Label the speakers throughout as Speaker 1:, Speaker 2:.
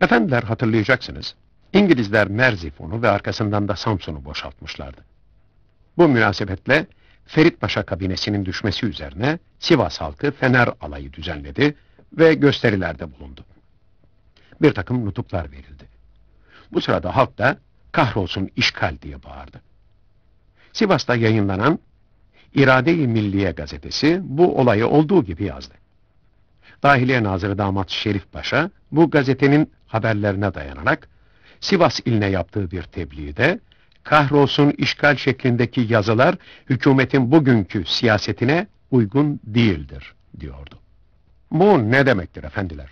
Speaker 1: Efendiler hatırlayacaksınız. İngilizler Merzifon'u ve arkasından da Samsun'u boşaltmışlardı. Bu münasebetle Ferit Paşa kabinesinin düşmesi üzerine Sivas halkı Fener alayı düzenledi ve gösterilerde bulundu. Bir takım nutuklar verildi. Bu sırada halk da kahrolsun işgal diye bağırdı. Sivas'ta yayınlanan İrade-i Milliye gazetesi bu olayı olduğu gibi yazdı. Dahiliye Nazırı Damat Şerif Paşa bu gazetenin haberlerine dayanarak Sivas iline yaptığı bir tebliğde kahrolsun işgal şeklindeki yazılar hükümetin bugünkü siyasetine uygun değildir diyordu. Bu ne demektir efendiler?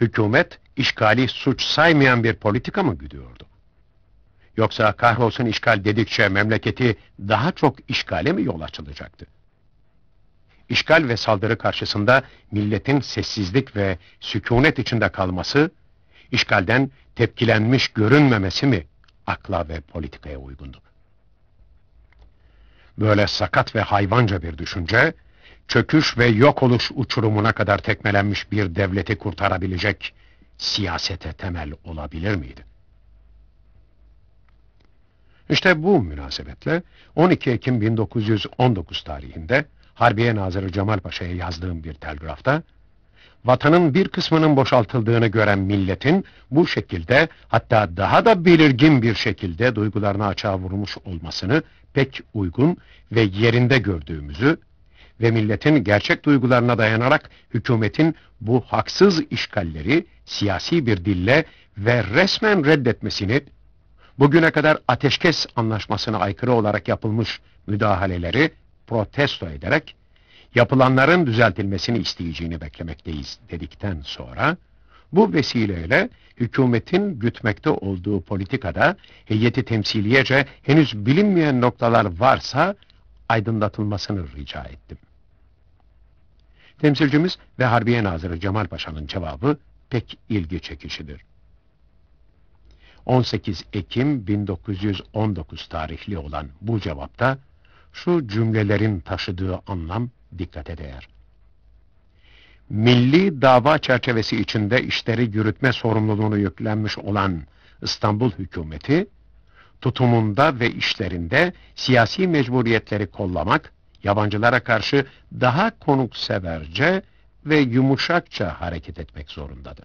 Speaker 1: Hükümet işgali suç saymayan bir politika mı güdüyordu? Yoksa kahrolsun işgal dedikçe memleketi daha çok işgale mi yol açılacaktı? İşgal ve saldırı karşısında milletin sessizlik ve sükunet içinde kalması, işgalden tepkilenmiş görünmemesi mi akla ve politikaya uygundu? Böyle sakat ve hayvanca bir düşünce, çöküş ve yok oluş uçurumuna kadar tekmelenmiş bir devleti kurtarabilecek siyasete temel olabilir miydi? İşte bu münasebetle 12 Ekim 1919 tarihinde Harbiye Nazırı Cemal Paşa'ya yazdığım bir telgrafta, vatanın bir kısmının boşaltıldığını gören milletin bu şekilde hatta daha da belirgin bir şekilde duygularını açığa vurmuş olmasını pek uygun ve yerinde gördüğümüzü ve milletin gerçek duygularına dayanarak hükümetin bu haksız işgalleri siyasi bir dille ve resmen reddetmesini, bugüne kadar ateşkes anlaşmasına aykırı olarak yapılmış müdahaleleri protesto ederek yapılanların düzeltilmesini isteyeceğini beklemekteyiz dedikten sonra bu vesileyle hükümetin gütmekte olduğu politikada heyeti temsiliyece henüz bilinmeyen noktalar varsa aydınlatılmasını rica ettim. Temsilcimiz ve Harbiye Nazırı Cemal Paşa'nın cevabı pek ilgi çekişidir. 18 Ekim 1919 tarihli olan bu cevapta şu cümlelerin taşıdığı anlam dikkate değer. Milli dava çerçevesi içinde işleri yürütme sorumluluğunu yüklenmiş olan İstanbul hükümeti, tutumunda ve işlerinde siyasi mecburiyetleri kollamak, yabancılara karşı daha konukseverce ve yumuşakça hareket etmek zorundadır.